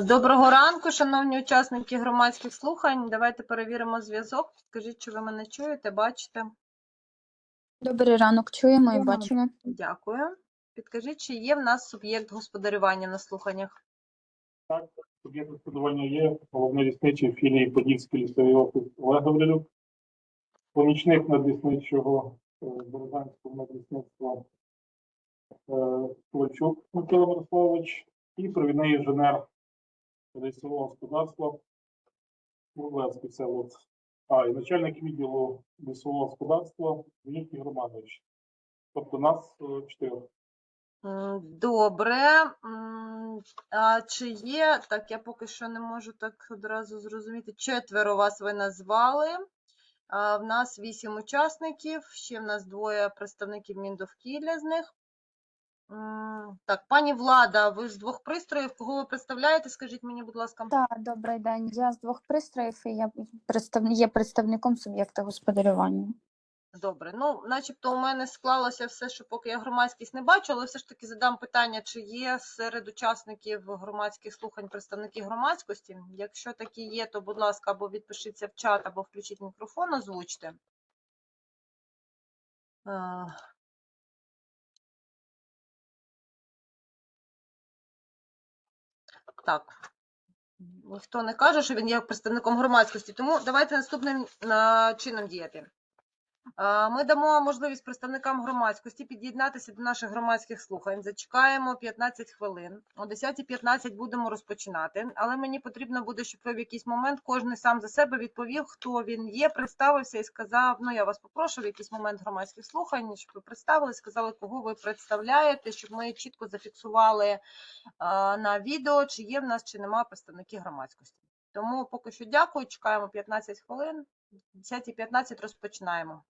Доброго ранку, шановні учасники громадських слухань. Давайте перевіримо зв'язок. Скажіть, чи ви мене чуєте, бачите? Добрий ранок, чуємо і бачимо. Дякую. Підкажіть, чи є в нас суб'єкт господарювання на слуханнях? Так, суб'єкт господарювання є, головний лісничий філії Подільський лісовий офіс Олег Гаврилюк, помічник надлісничого е, Березанського надлісництва е, Ковальчук Микола Мирославович і провідний інженер лісового господарства Бурлевський село. А, і начальник відділу лісового господарства Вінник Романович. Тобто нас е, чотирьох. Добре. А чи є, так, я поки що не можу так одразу зрозуміти, четверо вас ви назвали. А, В нас вісім учасників, ще в нас двоє представників Міндовкілля з них. Так, пані Влада, ви з двох пристроїв, кого ви представляєте, скажіть мені, будь ласка. Так, добрий день. Я з двох пристроїв і я представ... є представником суб'єкта господарювання. Добре, ну, начебто, у мене склалося все, що поки я громадськість не бачу, але все ж таки задам питання, чи є серед учасників громадських слухань представники громадськості. Якщо такі є, то, будь ласка, або відпишіться в чат, або включіть мікрофон, озвучте. Так. Ніхто не каже, що він є представником громадськості, тому давайте наступним чином діяти. Е, Ми дамо можливість представникам громадськості під'єднатися до наших громадських слухань. Зачекаємо 15 хвилин. О 10.15 будемо розпочинати, але мені потрібно буде, щоб ви в якийсь момент кожен сам за себе відповів, хто він є, представився і сказав: ну я вас попрошу в якийсь момент громадських слухань, щоб ви представили, сказали, кого ви представляєте, щоб ми чітко зафіксували е, на відео, чи є в нас, чи немає представників громадськості. Тому поки що дякую, чекаємо 15 хвилин. 10.15 розпочинаємо.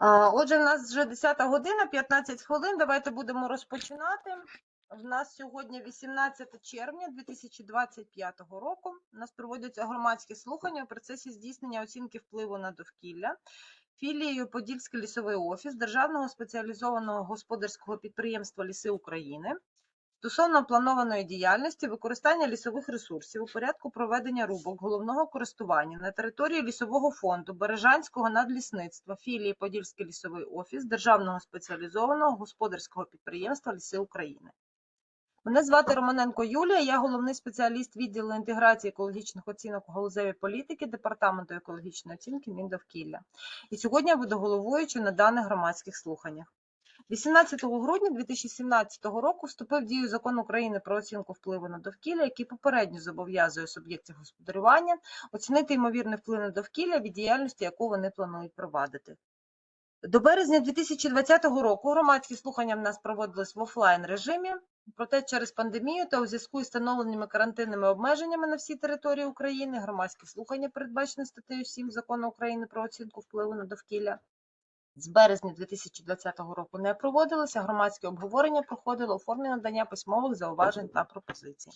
Отже, в нас вже 10 година, 15 хвилин. Давайте будемо розпочинати. В нас сьогодні 18 червня 2025 року. У нас проводяться громадські слухання у процесі здійснення оцінки впливу на довкілля. Філією Подільський лісовий офіс Державного спеціалізованого господарського підприємства Ліси України стосовно планованої діяльності використання лісових ресурсів у порядку проведення рубок головного користування на території лісового фонду Бережанського надлісництва філії Подільський лісовий офіс Державного спеціалізованого господарського підприємства Ліси України. Мене звати Романенко Юлія, я головний спеціаліст відділу інтеграції екологічних оцінок у галузевій політики Департаменту екологічної оцінки Міндовкілля. І сьогодні я буду головуючою на даних громадських слуханнях. 18 грудня 2017 року вступив в дію закон України про оцінку впливу на довкілля, який попередньо зобов'язує суб'єктів господарювання оцінити ймовірний вплив на довкілля від діяльності, яку вони планують провадити. До березня 2020 року громадські слухання в нас проводились в офлайн режимі. Проте через пандемію та у зв'язку із встановленими карантинними обмеженнями на всій території України громадські слухання, передбачені статтею 7 Закону України про оцінку впливу на довкілля, з березня 2020 року не проводилися. Громадське обговорення проходило у формі надання письмових зауважень та пропозицій.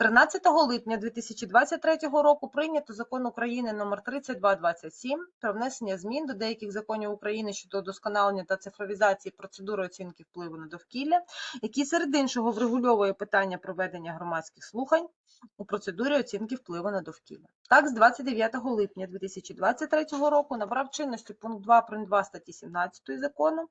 13 липня 2023 року прийнято закон України номер 3227 про внесення змін до деяких законів України щодо удосконалення та цифровізації процедури оцінки впливу на довкілля, який серед іншого врегульовує питання проведення громадських слухань у процедурі оцінки впливу на довкілля. Так, з 29 липня 2023 року набрав чинності пункт 2 прим. 2 статті 17 закону,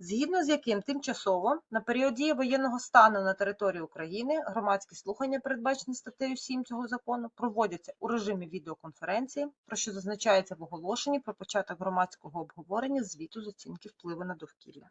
згідно з яким тимчасово на період дії воєнного стану на території України громадські слухання, передбачені статтею 7 цього закону, проводяться у режимі відеоконференції, про що зазначається в оголошенні про початок громадського обговорення звіту з оцінки впливу на довкілля.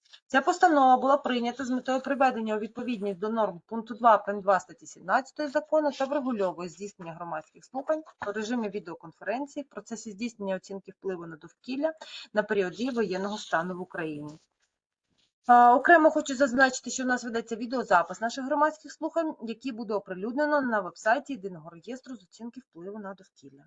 Ця постанова була прийнята з метою приведення у відповідність до норм пункту 2 прим. 2 статті 17 закону та врегульовує здійснення громадських слухань у режимі відеоконференції в процесі здійснення оцінки впливу на довкілля на період дії воєнного стану в Україні. Окремо хочу зазначити, що в нас ведеться відеозапис наших громадських слухань, які буде оприлюднено на вебсайті Єдиного реєстру з оцінки впливу на довкілля.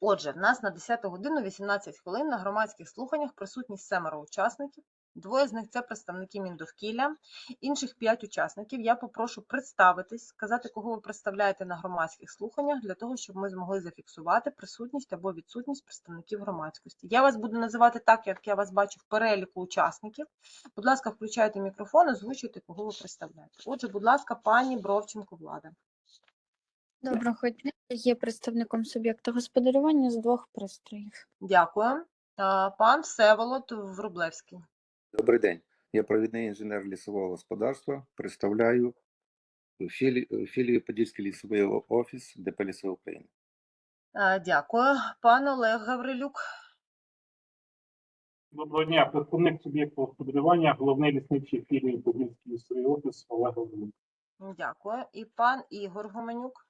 Отже, в нас на 10 годину 18 хвилин на громадських слуханнях присутність семеро учасників. Двоє з них це представники Міндовкілля. Інших п'ять учасників я попрошу представитись, сказати, кого ви представляєте на громадських слуханнях, для того, щоб ми змогли зафіксувати присутність або відсутність представників громадськості. Я вас буду називати так, як я вас бачу в переліку учасників. Будь ласка, включайте мікрофон, озвучуйте, кого ви представляєте. Отже, будь ласка, пані Бровченко Влада. Доброго дня. Я є представником суб'єкта господарювання з двох пристроїв. Дякую. Пан Всеволод Врублевський. Добрий день. Я провідний інженер лісового господарства. Представляю філі- філію Подільський лісовий офіс ДП «Ліси України. Дякую. Пан Олег Гаврилюк. Доброго дня, представник суб'єкту господарювання, головний лісничий філії Подільський лісовий офіс Олег Головин. Дякую. І пан Ігор Гуменюк.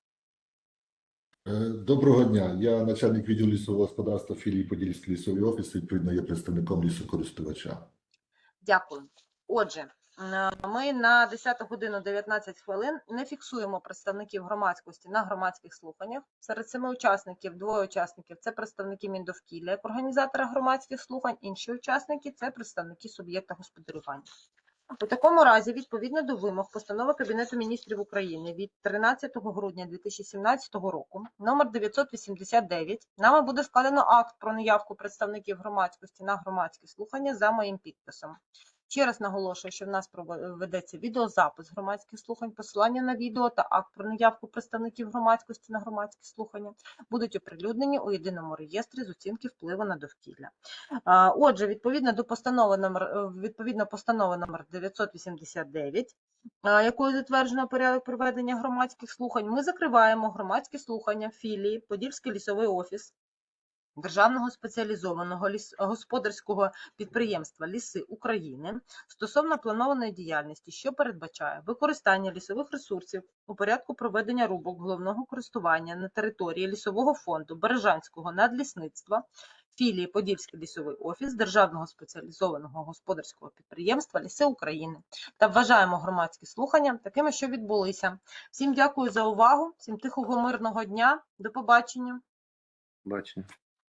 Е, Доброго дня. Я начальник відділу лісового господарства філії Подільський лісовий офіс, відповідно, є представником лісокористувача. Дякую. Отже, ми на 10 годину 19 хвилин не фіксуємо представників громадськості на громадських слуханнях. Серед семи учасників, двоє учасників це представники Міндовкілля як організатора громадських слухань, інші учасники це представники суб'єкта господарювання. У такому разі, відповідно до вимог постанови Кабінету міністрів України від 13 грудня 2017 року, номер 989, нами буде складено акт про наявку представників громадськості на громадські слухання за моїм підписом. Ще раз наголошую, що в нас ведеться відеозапис громадських слухань, посилання на відео та акт про наявку представників громадськості на громадські слухання будуть оприлюднені у єдиному реєстрі з оцінки впливу на довкілля. Отже, відповідно до постанови номер е, відповідно постанови номер 989, якою затверджено порядок проведення громадських слухань, ми закриваємо громадські слухання філії Подільський лісовий офіс Державного спеціалізованого господарського підприємства Ліси України стосовно планованої діяльності, що передбачає використання лісових ресурсів у порядку проведення рубок головного користування на території лісового фонду Бережанського надлісництва філії Подільський лісовий офіс Державного спеціалізованого господарського підприємства Ліси України та вважаємо громадські слухання такими, що відбулися. Всім дякую за увагу, всім тихого мирного дня. До побачення. Бачення.